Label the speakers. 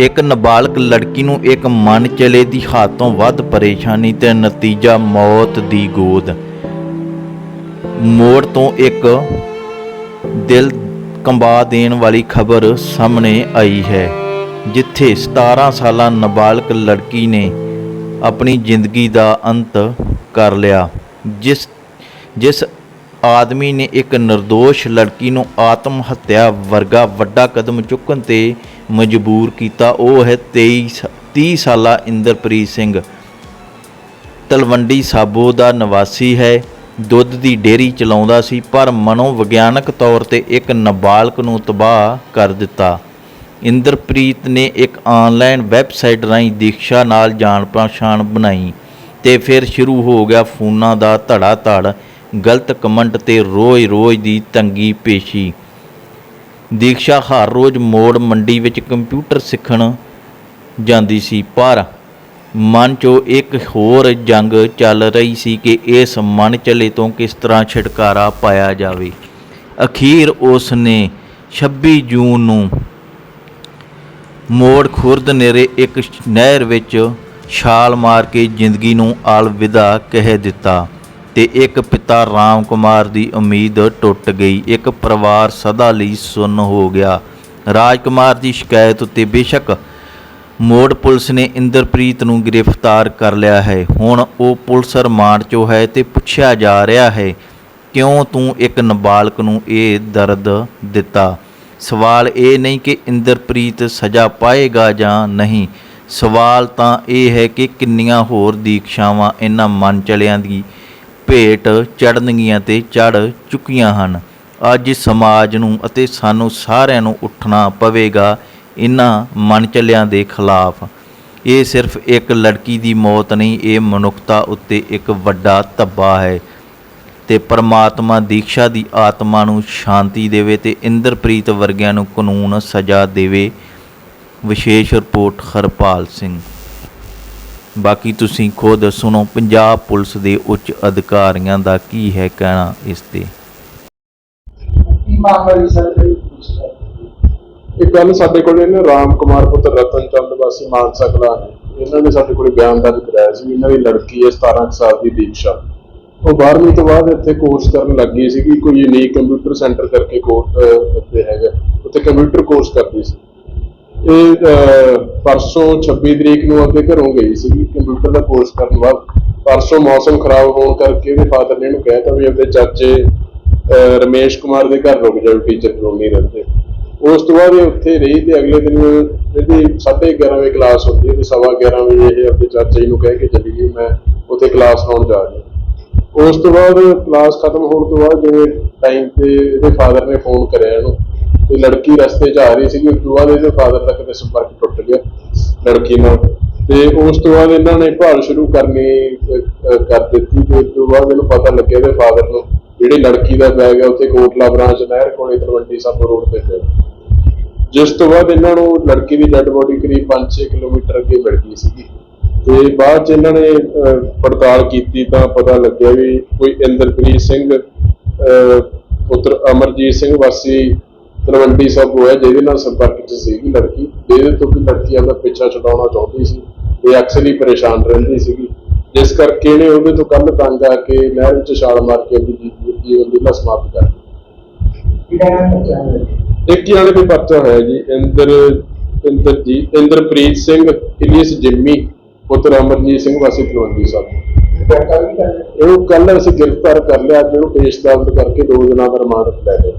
Speaker 1: ਇੱਕ ਨਾਬਾਲਗ ਲੜਕੀ ਨੂੰ ਇੱਕ ਮਨ ਚਲੇ ਦੀ ਹੱਦ ਤੋਂ ਵੱਧ ਪਰੇਸ਼ਾਨੀ ਤੇ ਨਤੀਜਾ ਮੌਤ ਦੀ ਗੋਦ। ਮੋੜ ਤੋਂ ਇੱਕ ਦਿਲ ਕੰਬਾ ਦੇਣ ਵਾਲੀ ਖਬਰ ਸਾਹਮਣੇ ਆਈ ਹੈ, ਜਿੱਥੇ 17 ਸਾਲਾਂ ਨਾਬਾਲਗ ਲੜਕੀ ਨੇ ਆਪਣੀ ਜ਼ਿੰਦਗੀ ਦਾ ਅੰਤ ਕਰ ਲਿਆ, ਜਿਸ ਜਿਸ ਆਦਮੀ ਨੇ ਇੱਕ નિર્ਦੋਸ਼ ਲੜਕੀ ਨੂੰ ਆਤਮ ਹੱਤਿਆ ਵਰਗਾ ਵੱਡਾ ਕਦਮ ਚੁੱਕਣ ਤੇ ਮਜਬੂਰ ਕੀਤਾ। ਉਹ ਹੈ 23 ਸ- 30 ਸਾਲਾ ਇੰਦਰਪ੍ਰੀਤ ਸਿੰਘ। ਤਲਵੰਡੀ ਸਾਬੋ ਦਾ ਨਿਵਾਸੀ ਹੈ। ਦੁੱਧ ਦੀ ਡੇਅਰੀ ਚਲਾਉਂਦਾ ਸੀ, ਪਰ ਮਨੋਵਿਗਿਆਨਕ ਤੌਰ ਤੇ ਇੱਕ ਨਾਬਾਲਗ ਨੂੰ ਤਬਾਹ ਕਰ ਦਿੱਤਾ। ਇੰਦਰਪ੍ਰੀਤ ਨੇ ਇੱਕ ਆਨਲਾਈਨ ਵੈਬਸਾਈਟ ਰਾਹੀਂ ਦੀਕਸ਼ਾ ਨਾਲ ਜਾਣ ਪਛਾਣ ਬਣਾਈ ਤੇ ਫਿਰ ਸ਼ੁਰੂ ਹੋ ਗਿਆ ਫੋਨਾਂ ਦਾ ਧੜਾ ਧੜ ਗਲਤ ਕਮੈਂਟ ਤੇ ਰੋਜ਼-ਰੋਜ਼ ਦੀ ਤੰਗੀ ਪੇਸ਼ੀ। ਦੀਕਸ਼ਾ ਹਰ ਰੋਜ਼ ਮੋੜ ਮੰਡੀ ਵਿੱਚ ਕੰਪਿਊਟਰ ਸਿੱਖਣ ਜਾਂਦੀ ਸੀ, ਪਰ ਮਨ 'ਚੋਂ ਇੱਕ ਹੋਰ ਜੰਗ ਚੱਲ ਰਹੀ ਸੀ ਕਿ ਇਸ ਮਨ ਚਲੇ ਤੋਂ ਕਿਸ ਤਰ੍ਹਾਂ ਛੁਟਕਾਰਾ ਪਾਇਆ ਜਾਵੇ। ਅਖੀਰ ਉਸ ਨੇ 26 ਜੂਨ ਨੂੰ ਮੋੜ ਖੁਰਦ ਨੇੜੇ ਇੱਕ ਨਹਿਰ ਵਿੱਚ ਛਾਲ ਮਾਰ ਕੇ ਜ਼ਿੰਦਗੀ ਨੂੰ ਅਲਵਿਦਾ ਕਹਿ ਦਿੱਤਾ। ਤੇ ਇੱਕ ਪਿਤਾ ਰਾਮ ਕੁਮਾਰ ਦੀ ਉਮੀਦ ਟੁੱਟ ਗਈ। ਇੱਕ ਪਰਿਵਾਰ ਸਦਾ ਲਈ ਸੁੰਨ ਹੋ ਗਿਆ। ਰਾਜਕੁਮਾਰ ਦੀ ਸ਼ਿਕਾਇਤ ਉੱਤੇ ਬੇਸ਼ੱਕ ਮੋੜ ਪੁਲਿਸ ਨੇ ਇੰਦਰਪ੍ਰੀਤ ਨੂੰ ਗ੍ਰਿਫਤਾਰ ਕਰ ਲਿਆ ਹੈ। ਹੁਣ ਉਹ ਪੁਲਿਸ ਰਿਮਾਂਡ 'ਚੋਂ ਹੈ ਤੇ ਪੁੱਛਿਆ ਜਾ ਰਿਹਾ ਹੈ, ਕਿਉਂ ਤੂੰ ਇੱਕ ਨਾਬਾਲਗ ਨੂੰ ਇਹ ਦਰਦ ਦਿੱਤਾ? ਸਵਾਲ ਇਹ ਨਹੀਂ ਕਿ ਇੰਦਰਪ੍ਰੀਤ ਸਜ਼ਾ ਪਾਏਗਾ ਜਾਂ ਨਹੀਂ। ਸਵਾਲ ਤਾਂ ਇਹ ਹੈ ਕਿ ਕਿੰਨੀਆਂ ਹੋਰ ਦੀਕਸ਼ਾਵਾਂ ਇਹਨਾਂ ਮਨ ਚਲਿਆਂ ਦੀ ਭੇਟ ਚੜਨਗੀਆਂ ਤੇ ਚੜ ਚੁੱਕੀਆਂ ਹਨ। ਅੱਜ ਸਮਾਜ ਨੂੰ ਅਤੇ ਸਾਨੂੰ ਸਾਰਿਆਂ ਨੂੰ ਉੱਠਣਾ ਪਵੇਗਾ ਇਹਨਾਂ ਮਨਚਲਿਆਂ ਦੇ ਖਿਲਾਫ। ਇਹ ਸਿਰਫ ਇੱਕ ਲੜਕੀ ਦੀ ਮੌਤ ਨਹੀਂ, ਇਹ ਮਨੁੱਖਤਾ ਉੱਤੇ ਇੱਕ ਵੱਡਾ ਧੱਬਾ ਹੈ। ਤੇ ਪਰਮਾਤਮਾ ਦੀਕਸ਼ਾ ਦੀ ਆਤਮਾ ਨੂੰ ਸ਼ਾਂਤੀ ਦੇਵੇ ਤੇ ਇੰਦਰਪ੍ਰੀਤ ਵਰਗਿਆਂ ਨੂੰ ਕਾਨੂੰਨ ਸਜ਼ਾ ਦੇਵੇ। ਵਿਸ਼ੇਸ਼ ਰਿਪੋਰਟ ਹਰਪਾਲ ਸਿੰਘ। ਬਾਕੀ ਤੁਸੀਂ ਖੁਦ ਸੁਣੋ, ਪੰਜਾਬ ਪੁਲਿਸ ਦੇ ਉੱਚ ਅਧਿਕਾਰੀਆਂ ਦਾ ਕੀ ਹੈ ਕਹਿਣਾ ਇਸ ਤੇ?
Speaker 2: ਕੀ ਮਾਮਲਾ
Speaker 3: ਸਾਡੇ ਕੋਲ ਇਹਨੇ ਰਾਮ ਕੁਮਾਰ ਪੁੱਤਰ ਰਤਨ ਚੰਦ ਵਾਸੀ ਮਾਨਸਾ ਕਲਾਂ ਇਹਨਾਂ ਨੇ ਸਾਡੇ ਕੋਲੇ ਬਿਆਨ ਦਰਜ ਕਰਾਇਆ ਸੀ ਇਹਨਾਂ ਦੀ ਲੜਕੀ ਹੈ 17 ਸਾਲ ਦੀ ਦੀਕਸ਼ਾ। ਉਹ 12ਵੀਂ ਤੋਂ ਬਾਅਦ ਇੱਥੇ ਕੋਰਸ ਕਰਨ ਲੱਗੀ ਸੀਗੀ, ਕੋਈ ਯੂਨੀਕ ਕੰਪਿਊਟਰ ਸੈਂਟਰ ਕਰਕੇ ਕੋਰਸ ਉੱਤੇ ਹੈਗਾ। ਉੱਥੇ ਕੰਪਿਊਟਰ ਕੋਰਸ ਕਰਦੀ ਸੀ। ਇਹ ਪਰਸੋਂ 26 ਤਰੀਕ ਨੂੰ ਆਪਣੇ ਘਰੋਂ ਗਈ ਸੀਗੀ, ਕੰਪਿਊਟਰ ਦਾ ਕੋਰਸ ਕਰਨ ਬਾਅਦ ਪਰਸੋਂ ਮੌਸਮ ਖਰਾਬ ਹੋਣ ਕਰਕੇ ਇਹਦੇ ਫਾਦਰ ਨੇ ਇਹਨੂੰ ਕਹਿਤਾ ਵੀ ਆਪਣੇ ਚਾਚੇ ਰਮੇਸ਼ ਕੁਮਾਰ ਦੇ ਘਰ ਰੁਕ ਜਾਓ ਟੀਚਰ ਕਲੋਨੀ ਰਹਿੰਦੇ। ਉਸ ਤੋਂ ਬਾਅਦ ਇਹ ਉੱਥੇ ਰਹੀ ਤੇ ਅਗਲੇ ਦਿਨ ਇਹਦੀ 11:30 ਵਜੇ ਕਲਾਸ ਹੁੰਦੀ ਹੈ ਤੇ ਸਵਾ 11 ਵਜੇ ਇਹ ਆਪਣੇ ਚਾਚਾ ਜੀ ਨੂੰ ਕਹਿ ਕੇ ਚਲੀ ਗਈ, ਮੈਂ ਉੱਥੇ ਕਲਾਸ ਲਾਉਣ ਜਾ ਰਹੀ ਉਸ ਤੋਂ ਬਾਅਦ ਕਲਾਸ ਖਤਮ ਹੋਣ ਤੋਂ ਬਾਅਦ ਜਿਵੇਂ ਟਾਈਮ ਤੇ ਇਹਦੇ ਫਾਦਰ ਨੇ ਫੋਨ ਕਰਿਆ ਇਹਨੂੰ ਤੇ ਲੜਕੀ ਰਸਤੇ 'ਚ ਆ ਰਹੀ ਸੀਗੀ ਉਸ ਤੋਂ ਬਾਅਦ ਇਹਦੇ ਫਾਦਰ ਤੱਕ ਤੇ ਸੰਪਰਕ ਟੁੱਟ ਗਿਆ ਲੜਕੀ ਨਾਲ। ਤੇ ਉਸ ਤੋਂ ਬਾਅਦ ਇਹਨਾਂ ਨੇ ਭਾਲ ਸ਼ੁਰੂ ਕਰਨੀ ਅਹ, ਕਰ ਦਿੱਤੀ ਤੇ ਉਸ ਤੋਂ ਬਾਅਦ ਇਹਨੂੰ ਪਤਾ ਲੱਗਿਆ ਇਹਦੇ ਫਾਦਰ ਨੂੰ ਜਿਹੜੀ ਲੜਕੀ ਦਾ ਬੈਗ ਹੈ ਉੱਥੇ ਕੋਟਲਾ ਬ੍ਰਾਂਚ ਨਹਿਰ ਕੋਲੇ ਤਲਵੰਡੀ ਸਾਬੋ ਰੋਡ ਤੇ ਪਿਆ। ਜਿਸ ਤੋਂ ਬਾਅਦ ਇਹਨਾਂ ਨੂੰ ਲੜਕੀ ਦੀ ਡੈੱਡ ਬੋਡੀ ਕਰੀਬ 5-6 ਕਿਲੋਮੀਟਰ ਅੱਗੇ ਮਿਲ ਗਈ ਸੀਗੀ। ਤੇ ਬਾਅਦ ਚ ਇਹਨਾਂ ਨੇ ਅਹ, ਪੜਤਾਲ ਕੀਤੀ ਤਾਂ ਪਤਾ ਲੱਗਿਆ ਵੀ ਕੋਈ ਇੰਦਰਪ੍ਰੀਤ ਸਿੰਘ ਅਹ, ਪੁੱਤਰ ਅਮਰਜੀਤ ਸਿੰਘ ਵਾਸੀ ਤਲਵੰਡੀ ਸਾਬੋ ਹੈ ਜਿਹਦੇ ਨਾਲ ਸੰਪਰਕ 'ਚ ਸੀਗੀ ਲੜਕੀ ਜਿਹਦੇ ਤੋਂ ਕਿ ਲੜਕੀ ਆਪਦਾ ਪਿੱਛਾ ਛਡਾਉਣਾ ਚਾਹੁੰਦੀ ਸੀ ਤੇ ਅਕਸਰ ਹੀ ਪਰੇਸ਼ਾਨ ਰਹਿੰਦੀ ਸੀਗੀ। ਜਿਸ ਕਰਕੇ ਇਹਨੇ ਉਹਦੇ ਤੋਂ ਕੱਲ ਤੰਗ ਆ ਕੇ ਨਹਿਰ ਵਿੱਚ ਛਾਲ ਮਾਰ ਕੇ ਆਪਣੀ ਜੀਵਨ ਲੀਲਾ ਸਮਾਪਤ ਕਰ ਦਿੱਤੀ। ਇੱਕ ਜਾਣੇ ਤੇ ਪਰਚਾ ਹੋਇਆ ਜੀ ਇੰਦਰ ਇੰਦਰਜੀਤ ਇੰਦਰਪ੍ਰੀਤ ਸਿੰਘ ਇਲੀਅਸ ਜਿੰਮੀ ਪੁੱਤਰ ਅਮਰਜੀਤ ਸਿੰਘ ਵਾਸੀ ਤਲਵੰਡੀ ਸਾਹਿਬ।
Speaker 2: ਵੀ
Speaker 3: ਇਹਨੂੰ ਕੱਲ ਅਸੀਂ ਗ੍ਰਿਫਤਾਰ ਕਰ ਲਿਆ ਅੱਜ ਇਹਨੂੰ ਪੇਸ਼ ਦਾਵਤ ਕਰਕੇ ਦੋ ਦਿਨਾਂ ਦਾ ਰਿਮਾਂਡ ਲੈ ਲਿਆ।